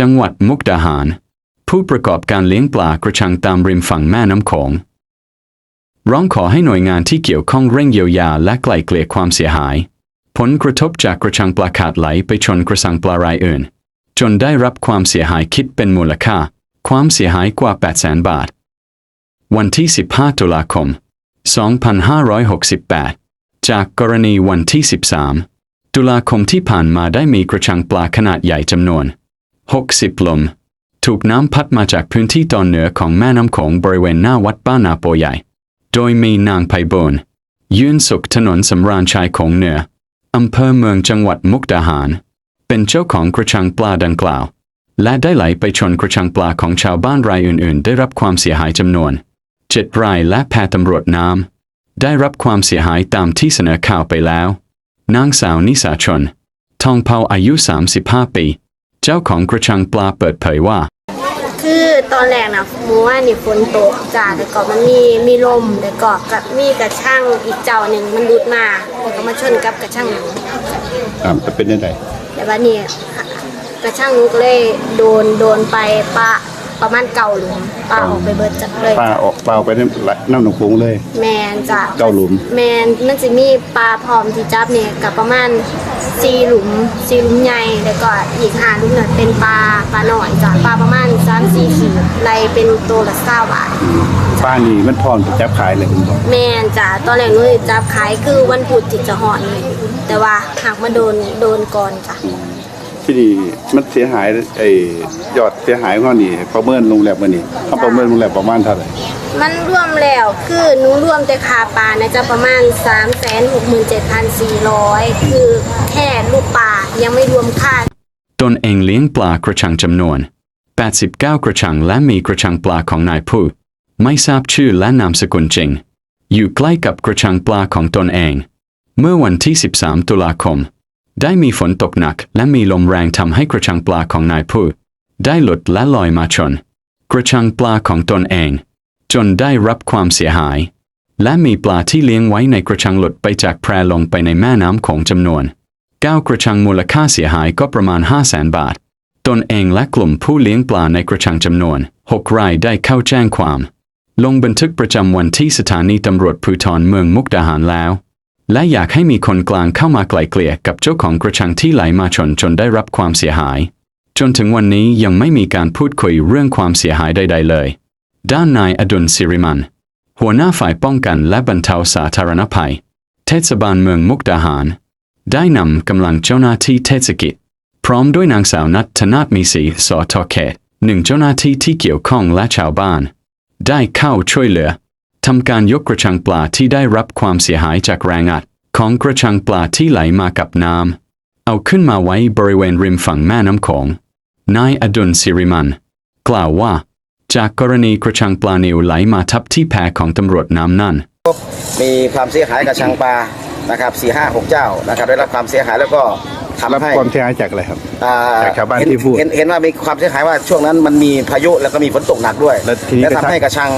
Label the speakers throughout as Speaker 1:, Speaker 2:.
Speaker 1: จังหวัดมุกดาหาร ผู้ประกอบการเลี้ยงปลากระชังตามริมฝั่งแม่น้ำโขงร้องขอให้หน่วยงานที่เกี่ยวข้องเร่งเยียวยาและไกล่เกลี่ยความเสียหาย ผลกระทบจากกระชังปลาขาดไหลไปชนกระสังปลารายอื่น จนได้รับความเสียหายคิดเป็นมูลค่า ความเสียหายกว่า 800,000บาท วันที่ 15 ตุลาคม 2568 จากกรณีวันที่ 13 ตุลาคมที่ผ่านมาได้มีกระชังปลาขนาดใหญ่จำนวน 60 ลม ถูกน้ำพัดมาจากพื้นที่ตอนเหนือของแม่น้ำโขงบริเวณหน้าวัดบ้านาโปใหญ่ โดยมีนางไพบูลย์ยืนสุขถนนสำราญชายโขงเหนืออำเภอเมืองจังหวัดมุกดาหาร เป็นเจ้าของกระชังปลาดังกล่าว และได้ไหลไปชนกระชังปลาของชาวบ้านรายอื่น ๆ ได้รับความเสียหายจำนวน7รายและแพทย์ตำรวจน้ำได้รับความเสียหายตามที่เสนอข่าวไปแล้ว นางสาวนิสาชน ทองเผาอายุ 35 ปี เจ้าของกระชังปลาเปิดเผยว่า
Speaker 2: คือตอนแรกนะหมูว่านี่ฝนตกจ้าแต่ก็มันมีมีลมแต่ก็กับมีกระช่างอีกเจ้าหนึ่งมันดุดมาแล้วก็มาชนกับกระช่างหนู
Speaker 3: อ่าจะเป็นยังไง
Speaker 2: แต่ว่านี่กระช่างหนูก็เลยโดนโดนไปปะ ประมาณเก่าหลุมปะออกไปเบิดจักเลย
Speaker 3: ปลาออกปลาออกไปน้ำไหลน้ำหนองโขงเลย
Speaker 2: แมนจ้ะ
Speaker 3: เก้าหลุม
Speaker 2: แมนมันจะมีปลาพร้อมที่จับเนี่ยกับประมาณสี่หลุมสี่หลุมใหญ่แล้วก็อีกห้าหลุมเนี่ยเป็นปลาปลาหน่อยจ้ะปลาประมาณสามสี่ขีดไล่เป็นตัวละเก้าบาท
Speaker 3: ปลานี่มันพร้อมจะจับขายเลยคุณบอก
Speaker 2: แมนจ้ะตอนแรกหนูจะจับขายคือวันพุธจิตจะหอนเลยแต่ว่าหากมาโดนโดนก่อนจ้ะ
Speaker 3: ที่นี่มันเสียหายไอ้ยอดเสียหายของเรานี่ประเมินลงแล้วมันนี่เขาประเมินลงแล้วประมาณเท่าไหร่
Speaker 2: มันรวมแล้วคือหนูรวมแต่คาปลานะจะประมาณ 3 6 7 4 0 0 คือแค่ลูกปลายังไม่รวมค่า
Speaker 1: ตนเองเลี้ยงปลากระชังจำนวน 89 กระชังและมีกระชังปลาของนายผู้ ไม่ทราบชื่อและนามสกุลจริง อยู่ใกล้กับกระชังปลาของตนเอง เมื่อวันที่ 13 ตุลาคม ได้มีฝนตกหนัก และมีลมแรงทำให้กระชังปลาของนายผู้ ได้หลุดและลอยมาชน กระชังปลาของตนเอง จนได้รับความเสียหาย และมีปลาที่เลี้ยงไว้ในกระชังหลุดไปจากแพรลงไปในแม่น้ำของจำนวน9กระชังมูลค่าเสียหายก็ประมาณ 5 0 0แสนบาท ตนเองและกลุ่มผู้เลี้ยงปลาในกระชังจำนวน6รายได้เข้าแจ้งความ ลงบันทึกประจำวันที่สถานีตำรวจภูธรเมืองมุกดาหารแล้ว และอยากให้มีคนกลางเข้ามาไกล่เกลี่ยกับเจ้าของกระชังที่ไหลมาชนจนได้รับความเสียหาย จนถึงวันนี้ยังไม่มีการพูดคุยเรื่องความเสียหายใด ๆ เลย ด้านนายอดุลสิริมัน หัวหน้าฝ่ายป้องกันและบรรเทาสาธารณภัย เทศบาลเมืองมุกดาหาร ได้นำกำลังเจ้าหน้าที่เทศกิจ พร้อมด้วยนางสาวนัทธนาถมีศรีสอทอเขตหนึ่งเจ้าหน้าที่ที่เกี่ยวข้องและชาวบ้าน ได้เข้าช่วยเหลือ ทำการยกกระชังปลาที่ได้รับความเสียหายจากแรงอัด ของกระชังปลาที่ไหลมากับน้ำเอาขึ้นมาไว้บริเวณริมฝั่งแม่น้ำโขงนายอดุลสิริมัน กล่าวว่า จากกรณีกระชังปลานิวไหลมาทับที่แพของตำรวจน้ำนั่น
Speaker 4: มีความเสียหายกับชังปลานะครับสี่ห้าหกเจ้านะครับได้รับความเสียหายแล้วก็ทำ
Speaker 3: รับ
Speaker 4: ให้
Speaker 3: ความเสียหายจากอะไรครับ
Speaker 4: อ่
Speaker 3: จากชาวบ้าน
Speaker 4: เห็
Speaker 3: ที่พูด
Speaker 4: เห็นเห็นว่ามีความเสียหายว่าช่วงนั้นมันมีพายุแล้วก็มีฝนตกหนักด้วย
Speaker 3: แล้วทีนี้กระชัง
Speaker 4: ทำให้กระชัง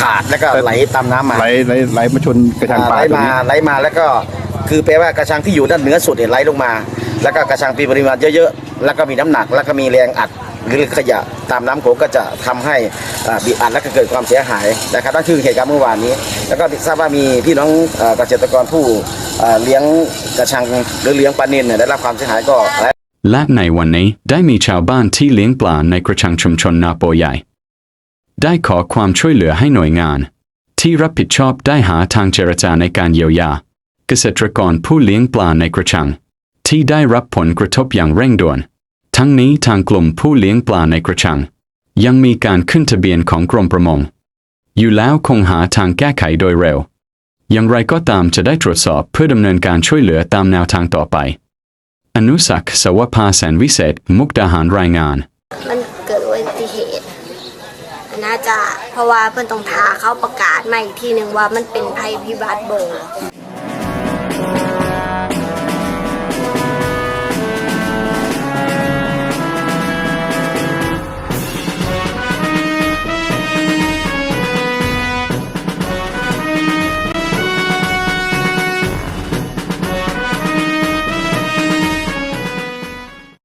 Speaker 4: ขาดแล้วก็ไหลตามน้ำมา
Speaker 3: ไหลไหลไหลมาชนกระชังปลา
Speaker 4: ไหล
Speaker 3: ตัว
Speaker 4: มา
Speaker 3: นี้
Speaker 4: ไหลมาแล้วก็คือแปลว่ากระชังที่อยู่ด้านเหนือสุดเนี่ยไหลลงมา แล้วก็กระชังมีปริมาณเยอะๆแล้วก็มีน้ำหนัก แล้วก็มีแรงอัดหรือขยะตามน้ำโขงก็จะทำให้อ่าบีบอัดและก็เกิดความเสียหายนะครับนั่นคือเหตุการณ์เมื่อวานนี้ แล้วก็ทราบว่ามีพี่น้องเอ่อเกษตรกรผู้เอ่อเลี้ยงกระชังหรือเลี้ยงปลานิลเนี่ยได้รับความเสียหายก็หลาย
Speaker 1: และในวันนี้ได้มีชาวบ้านที่เลี้ยงปลาในกระชังชุมชนนาโปใหญ่ ได้ขอความช่วยเหลือให้หน่วยงาน ที่รับผิดชอบได้หาทางเจรจาในการเยียวยา เกษตรกรผู้เลี้ยงปลาในกระชัง ที่ได้รับผลกระทบอย่างเร่งด่วน ทั้งนี้ทางกลุ่มผู้เลี้ยงปลาในกระชัง ยังมีการขึ้นทะเบียนของกรมประมง อยู่แล้วคงหาทางแก้ไขโดยเร็ว อย่างไรก็ตามจะได้ตรวจสอบเพื่อดำเนินการช่วยเหลือตามแนวทางต่อไป อนุสักสวภาแสนวิเศษ มุกดาหารรายงาน
Speaker 2: มันเกิดอุบัติเหตุ น่าจะเพราะว่าเพิ่นต้องทาเขาประกาศมาอีกทีหนึ่งว่ามันเป็นภัยพิบัติโบ